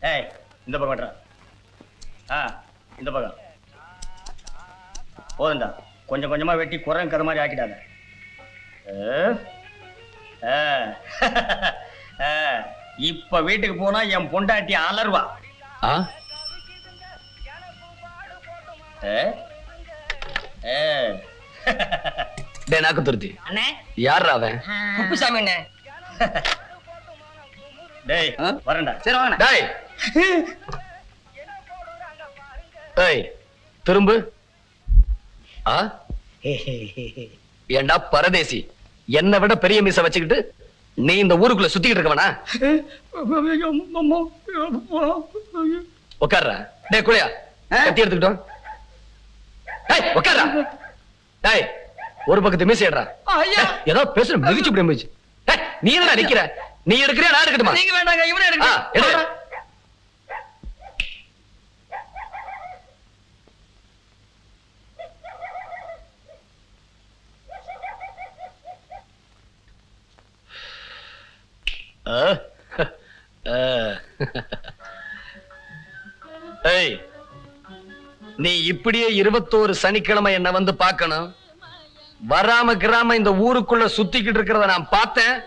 ஏய் இந்த பக்கம் வெட்டுறா. ஆ இந்த பக்கம். போதும்டா. கொஞ்சம் கொஞ்சமா வெட்டி குரங்கு கதை மாதிரி ஆக்கிட்டாங்க ஆ, ஆ, ஆ, இப்ப வீட்டுக்கு போனா என் பொண்டாட்டி அலர்வா நாக்கு துருத்தி. அண்ணே. யாரா அவன்? குப்புசாமி அண்ணே. டேய் ஆ? வரேன்டா. சரி வாங்க டேய் ஏய் திரும்பு. ஆ? ஏண்டா பரதேசி என்னை விட பெரிய மீச வச்சுக்கிட்டு நீ இந்த ஊருக்குள்ள சுத்திக்கிட்டு இருக்கவனா? உட்கார்றா டேய் குளியா கத்தி எடுத்துக்கிட்டோம். டேய் உட்கார்றா டேய் ஒரு பக்கத்து மீச ஏடுறா ஏதோ பேசுற மிதிச்சு இப்படி மிதிச்சு நீ என்னடா நிக்கிற? நீ எடுக்கிறியா நான் எடுக்கட்டுமா? நீங்க வேண்டாங்க இவனே ஆ, எடுங்க எடு. ஆ, ஆ. ஏய் நீ இப்படியே இருபத்தோரு சனிக்கிழமை என்ன வந்து பார்க்கணும். வராம கிராம இந்த ஊருக்குள்ள சுத்திக்கிட்டு இருக்கிறத நான் பார்த்தேன்.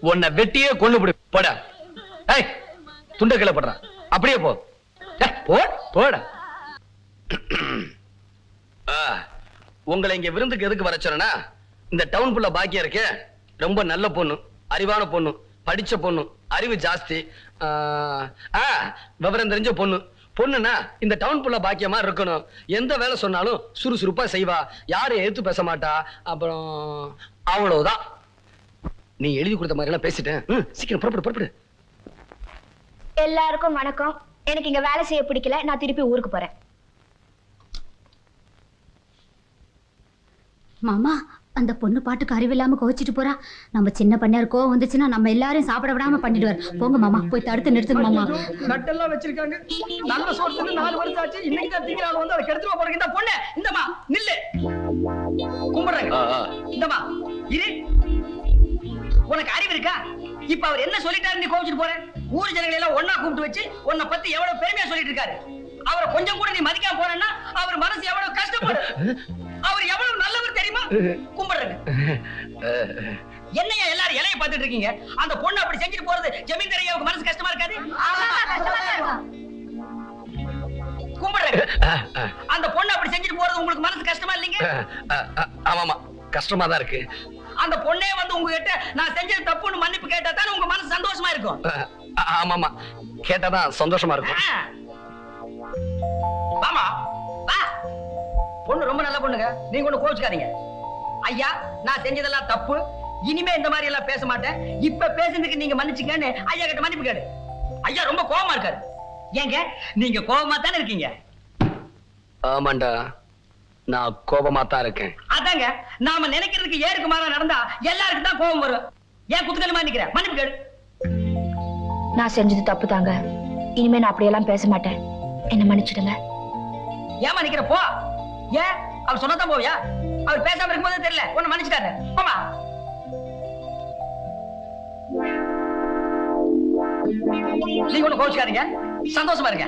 உன்னை வெட்டியே கொண்டு போடு போட. ஏய் துண்ட கிளப்படுறான் அப்படியே போ. போட போடா. ஆ, உங்களை இங்க விருந்துக்கு எதுக்கு வர சொன்னா இந்த டவுன் ஃபுல்லா பாக்கியா இருக்கே. ரொம்ப நல்ல பொண்ணு அறிவான பொண்ணு. படிச்ச பொண்ணு அறிவு ஜாஸ்தி. விவரம் தெரிஞ்ச பொண்ணு. பொண்ணுனா இந்த டவுன் ஃபுல்லா பாக்கியமா இருக்கணும். எந்த வேலை சொன்னாலும் சுறுசுறுப்பா செய்வா. யாரும் எதிர்த்து பேச மாட்டா. அப்புறம் அவ்வளவுதான். நீ எழுதி கொடுத்த மாதிரி எல்லாம் பேசிட்டேன். ம், சீக்கிரம் புறப்படு புறப்படு. எல்லாருக்கும் வணக்கம். எனக்கு இங்க வேலை செய்ய பிடிக்கல. நான் திருப்பி ஊருக்கு போறேன். மாமா அந்த பொண்ணு பாட்டுக்கு அறிவில்லாம கோச்சிட்டு போறா. நம்ம சின்ன பண்ணையார் கோவம் வந்துச்சுன்னா நம்ம எல்லாரையும் சாப்பிட விடாம பண்ணிடுவார். போங்க மாமா போய் தடுத்து நிறுத்துங்க மாமா. நட்டெல்லாம் வச்சிருக்காங்க. நல்ல தின்னு நாலு வருஷம் ஆச்சு இன்னைக்கு தான் திங்கிறாள் வந்து அதை கெடுத்துட்டு போறீங்க இந்த பொண்ணு இந்தமா நில்லு. கும்பிடுறாங்க. இந்தமா இரு. உனக்கு அறிவு இருக்கா? இப்ப அவர் என்ன சொல்லிட்டாரு நீ கோவிச்சுட்டு போற ஊர் ஜனங்களை எல்லாம் ஒண்ணா கூப்பிட்டு வச்சு உன்னை பத்தி எவ்வளவு பெருமையா சொல்லிட்டு இருக்காரு. அவரை கொஞ்சம் கூட நீ மதிக்காம போறேன்னா அவர் மனசு எவ்வளவு கஷ்டப்படும். அவர் எவ்வளவு நல்லவர் தெரியுமா? கும்பிடுறாங்க. என்னையா எல்லாரும் இலைய பார்த்துட்டு இருக்கீங்க? அந்த பொண்ணு அப்படி செஞ்சுட்டு போறது ஜமீன்தார் ஐயாவுக்கு மனசு கஷ்டமா இருக்காது? கும்பிடுறாங்க. அந்த பொண்ணு அப்படி செஞ்சுட்டு போறது உங்களுக்கு மனசு கஷ்டமா இல்லைங்க? ஆமாமா கஷ்டமா தான் இருக்கு. அந்த பொண்ணே வந்து உங்ககிட்ட நான் செஞ்சது தப்புன்னு மன்னிப்பு கேட்டா தானே உங்க மனசு சந்தோஷமா இருக்கும்? ஆமாமா கேட்டாதான் சந்தோஷமா இருக்கும். ஆ. பொண்ணு ரொம்ப நல்ல பொண்ணுங்க. நீங்க ஒண்ணு கோச்சுக்காதீங்க ஐயா நான் செஞ்சதெல்லாம் தப்பு. இனிமே இந்த மாதிரி எல்லாம் பேச மாட்டேன். இப்ப பேசுனதுக்கு நீங்க மன்னிச்சுங்கன்னு ஐயா கிட்ட மன்னிப்பு கேடு ஐயா ரொம்ப கோவமா இருக்காரு. ஏங்க நீங்க கோவமா தானே இருக்கீங்க? ஆமாண்டா நான் கோபமா தான் இருக்கேன். அதாங்க நாம நினைக்கிறதுக்கு ஏருக்கு மாறா நடந்தா எல்லாருக்கும் தான் கோவம் வரும். ஏன் குத்துக்கலுமா நிக்கிறேன் மன்னிப்பு கேடு நான் செஞ்சது தப்பு தாங்க இனிமே நான் அப்படியெல்லாம் பேச மாட்டேன். என்ன மன்னிச்சிடுங்க. ஏமா நிக்கிற? போ. ஏன்? அவர் சொன்னதான் போவியா? அவர் பேசாம இருக்கும்போது தெரியல. ஒன்னு மன்னிச்சுட்டாரு. போமா நீங்க ஒண்ணு கோச்சுக்காதீங்க சந்தோஷமா இருங்க.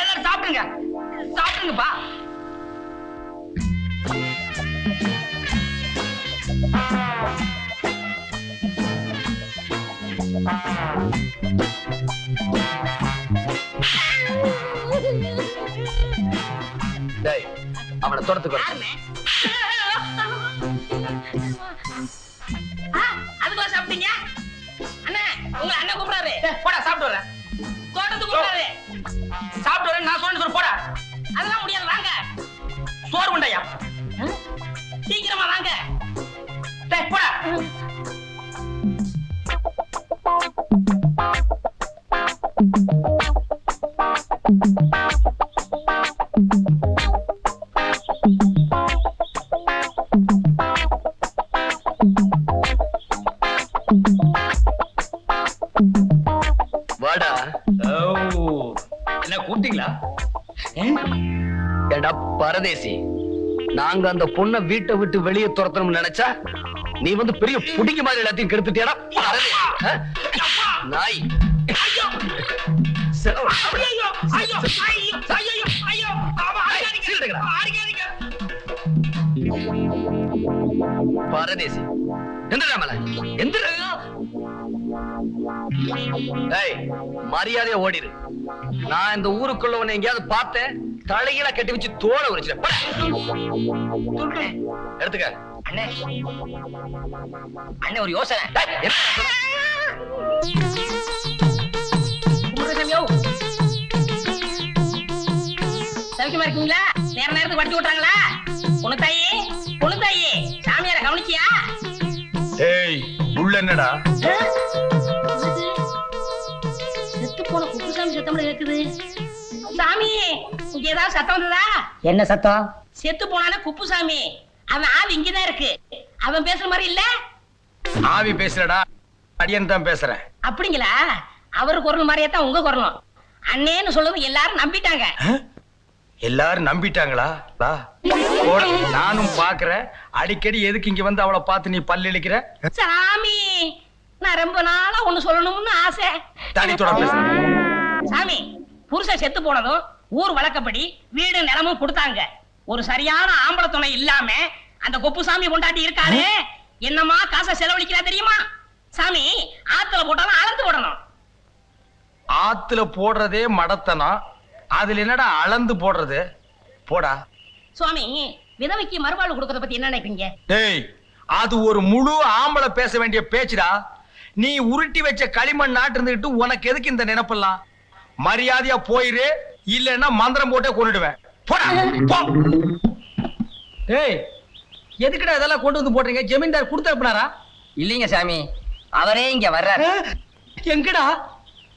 எல்லாரும் சாப்பிடுங்க. சாப்பிடுங்கப்பா. டேய் அவனை தொடத்துக்கு வர அதுக்குள்ள சாப்பிட்டீங்க? அண்ணா உங்க அண்ணன் கூப்பிடாரு போடா சாப்பிட்டு வரேன். தோட்டத்துக்கு கூப்பிடாரு சாப்பிட்டு வரேன் நான் சொன்னு சொல்லு போடா. அதெல்லாம் முடியாது வாங்க. சோறு உண்டையா? சீக்கிரமா வாங்க. டேய், போடா. பரதேசி நாங்க அந்த பொண்ணை வீட்டை விட்டு வெளியே துரத்தணும்னு நினைச்சா நீ வந்து பெரிய புடிங்க மாதிரி எல்லாத்தையும் கெடுத்துட்டியாடா? நாய். பரதேசி. எந்திரா மேல. எந்திரா. ஏய் மரியாதையா ஓடிரு. நான் இந்த ஊருக்குள்ள உன்னை எங்கேயாவது பார்த்தேன். தலையில கட்டி வச்சு தோலை. துண்டு எடுத்துக்க. அண்ணே. அண்ணே ஒரு யோசனை. சௌக்கியமா இருக்கீங்களா? நேர நேரத்துக்கு பொண்ணு தாயி பொண்ணு தாயி சாமியார கவனிச்சியா? ஏய் உள்ள என்னடா? செத்து போன குப்புசாமி சத்தம்ல கேக்குது சாமி இங்க ஏதாவது சத்தம் வந்ததா? என்ன சத்தம்? செத்து போனானே குப்புசாமி. அவன் ஆவி இங்கதான் இருக்கு. அவன் பேசுற மாதிரி இல்ல? ஆவி பேசுறடா. அடியன் தான் பேசுறேன். அப்படிங்களா? அவர் குரல் மாதிரியே தான் உங்க குரலும். அண்ணேன்னு சொல்லவும் எல்லாரும் நம்பிட்டாங்க. எல்லாரும் நம்பிட்டாங்களா. நானும் பாக்குறேன். அடிக்கடி எதுக்கு இங்க வந்து அவளை பார்த்து நீ பல்லு இழிக்கிற? சாமி நான் ரொம்ப நாளா ஒண்ணு சொல்லணும்னு ஆசை. பேசுறேன் சாமி புருஷன் செத்து போனதும் ஊர் வழக்கப்படி வீடு நிலமும் கொடுத்தாங்க. ஒரு சரியான ஆம்பளை துணை இல்லாம அந்த கொப்பு சாமி கொண்டாட்டி இருக்காரு என்னமா காசை செலவழிக்கிறா தெரியுமா? சாமி ஆத்துல போட்டாலும் அளந்து போடணும். ஆத்துல போடுறதே மடத்தனம் அதுல என்னடா அளந்து போடுறது? போடா. சுவாமி விதவைக்கு மறுவாழ்வு கொடுக்கறத பத்தி என்ன நினைப்பீங்க? டேய் அது ஒரு முழு ஆம்பளை பேச வேண்டிய பேச்சுடா. நீ உருட்டி வச்ச களிமண் நாட்டு இருந்துகிட்டு உனக்கு எதுக்கு இந்த நினைப்பெல்லாம்? மரியாதையா போயிரு. இல்லைன்னா மந்திரம் போட்டே கொண்டுடுவேன். ஏய் எதுக்குடா இதெல்லாம் கொண்டு வந்து போடுறீங்க? ஜமீன்தார் கொடுத்து அனுப்புனாரா? இல்லீங்க சாமி. அவரே இங்க வர்றாரு. எங்கடா?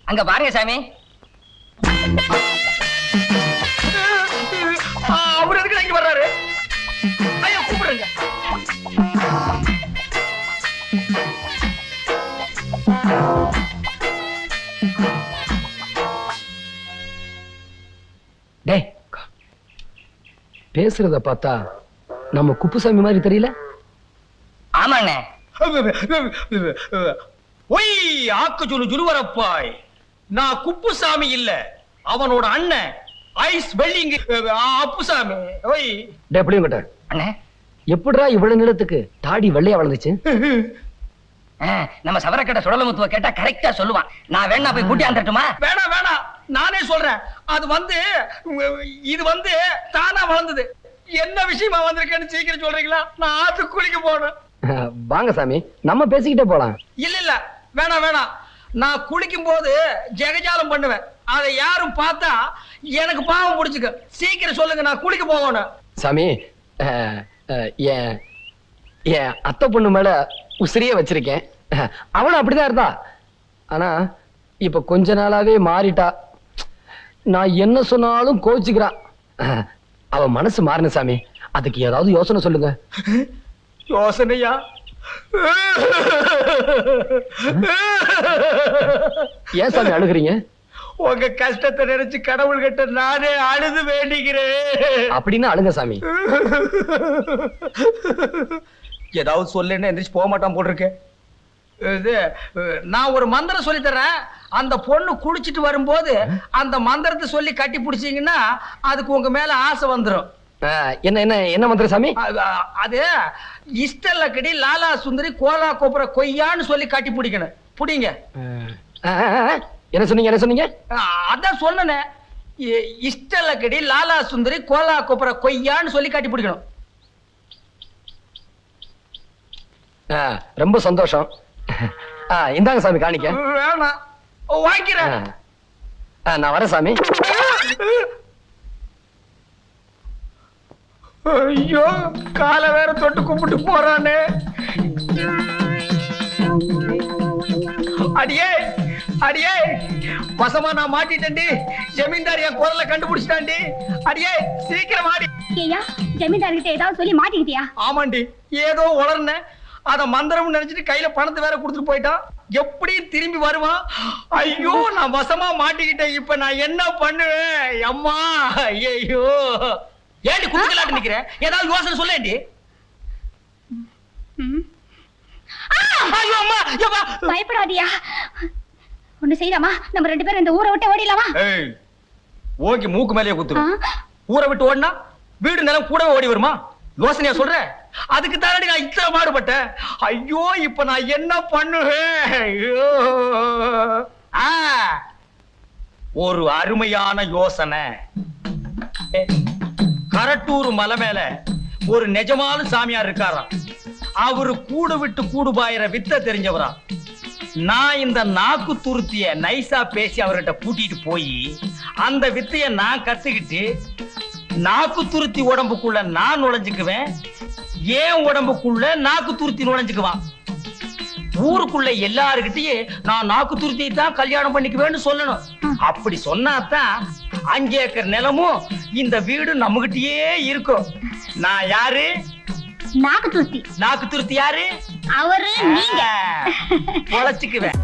அங்க பாருங்க சாமி. ஆ, அவர் எதுக்கு இங்க வர்றாரு? ஐயா கூப்பிடுங்க. டேய் பேசுறத பார்த்தா நம்ம குப்புசாமி மாதிரி தெரியல? ஆமாண்ணே ஒய் ஆக்கு சொல்லு ஜுருவரப்பாய் நான் குப்புசாமி இல்ல. அவனோட அண்ணன் ஐஸ் வெள்ளிங்க அப்புசாமி. ஒய். டே புளியங்கட்ட. அண்ணே. எப்படிடா இவ்வளவு நிலத்துக்கு தாடி வெள்ளையா வளர்ந்துச்சு? நம்ம சவரக்கட்டை சுடலமுத்துவ கேட்டா கரெக்டா சொல்லுவான். நான் வேணா போய் கூட்டி வந்துட்டுமா வேணாம் வேணாம். நானே சொல்றேன். அது வந்து இது வந்து தானா வளர்ந்தது. என்ன விஷயமா வந்திருக்கேன்னு சீக்கிரம் சொல்றீங்களா? நான் ஆத்து குளிக்க போனேன் வாங்க சாமி நம்ம பேசிக்கிட்டே போலாம். இல்ல இல்ல. வேணாம் வேணாம். நான் குளிக்கும் போது ஜெகஜாலம் பண்ணுவேன். அதை யாரும் பார்த்தா எனக்கு பாவம் பிடிச்சுக்க சீக்கிரம் சொல்லுங்க நான் குளிக்க போகணும். சாமி என் என் அத்தை பொண்ணு மேல உசிரியே வச்சிருக்கேன். அவளும் அப்படிதான் இருந்தா. ஆனா இப்ப கொஞ்ச நாளாவே மாறிட்டா. நான் என்ன சொன்னாலும் கோச்சுக்கிறா அவ மனசு மாறின சாமி. அதுக்கு ஏதாவது யோசனை சொல்லுங்க. யோசனையா? ஏன் சாமி அழுகுறீங்க? உங்க கஷ்டத்தை நினைச்சு கடவுள் கிட்ட நானே அழுது வேண்டிக்கிறேன். அப்படின்னு அழுங்க சாமி. ஏதாவது சொல்லுன்னு எந்திரிச்சு போக மாட்டான் போட்டிருக்கேன் இது நான் ஒரு மந்திரம் சொல்லி தர்றேன். அந்த பொண்ணு குளிச்சிட்டு வரும்போது அந்த மந்திரத்தை சொல்லி கட்டி பிடிச்சீங்கன்னா அதுக்கு உங்க மேல ஆசை வந்துடும் என்ன என்ன என்ன மந்திரம் சாமி? அது இஷ்டல்லக்கடி லாலா சுந்தரி கோலா கோபுர கொய்யான்னு சொல்லி கட்டி பிடிக்கணும். பிடிங்க. என்ன சொன்னீங்க என்ன சொன்னீங்க? அதான் சொன்னனே. இஷ்டல்லக்கடி லாலா சுந்தரி கோலா கோபுர கொய்யான்னு சொல்லி கட்டி பிடிக்கணும். ரொம்ப சந்தோஷம். இந்தாங்க சாமி காணிக்க. வேணாம். அஹ், நான் வரேன் சாமி. ஐயோ காலை வேற தொட்டு கும்பிட்டு போறானே. அடியே அடியே வசமா நான் மாட்டிட்டேன்டி. ஜமீன்தார் என் குரலை கண்டுபிடிச்சிட்டான்டி. அடியே சீக்கிரம் ஆடி ஏயா ஜமீன்தார்கிட்ட ஏதாவது சொல்லி மாட்டிக்கிட்டியா? ஆமாண்டி ஏதோ உளர்னேன் அத மந்திரம் நினைச்சிட்டு கையில பணத்தை வேற கொடுத்துட்டு போயிட்டான். எப்படி திரும்பி வருவான். ஐயோ நான் வசமா மாட்டிக்கிட்டேன். இப்ப நான் என்ன பண்ணுவேன்? அம்மா ஐயோ ஏண்டி குடுக்கலாட்டு நிக்கிறேன் ஏதாவது யோசனை சொல்லேண்டி ஐயோ அம்மா ஏப்பா. பயப்படாதியா. ஒண்ணு செய்யலாமா? நம்ம ரெண்டு பேரும் இந்த ஊரை விட்டு ஓடிடலாமா? ஏய் ஓகே மூக்கு மேலேயே குத்துரு? ஊரை விட்டு ஓடினா வீடு நிலம் கூடவே ஓடி வருமா? யோசனையா சொல்ற? அதுக்கு தானடி நான் இத்தனை மாறுபட்டேன்? ஐயோ இப்ப நான் என்ன பண்ணுவேன்? ஐயோ. ஒரு அருமையான யோசனை. கரட்டூர் மலை மேல ஒரு நிஜமான சாமியார் இருக்காராம் அவரு கூடு விட்டு கூடு பாயிற வித்த தெரிஞ்சவரா? நான் இந்த நாக்கு துருத்திய நைஸா பேசி அவர்கிட்ட கூட்டிட்டு போய் அந்த வித்தைய நான் கத்துக்கிட்டு நாக்கு துருத்தி உடம்புக்குள்ள நான் நுழைஞ்சுக்குவேன் ஏன் உடம்புக்குள்ள நாக்கு துருத்தி நுழைஞ்சுக்குவான் ஊருக்குள்ள எல்லாருக்கிட்டயே நான் நாக்கு துருத்தியை தான் கல்யாணம் பண்ணிக்குவேன்னு சொல்லணும். அப்படி சொன்னாதான் அஞ்சு ஏக்கர் நிலமும் இந்த வீடு நம்மகிட்டயே இருக்கும். நான் யாரு? நாக்கு துருத்தி. நாக்கு துருத்தி யாரு? அவரு நீங்க. பொழைச்சுக்குவேன்.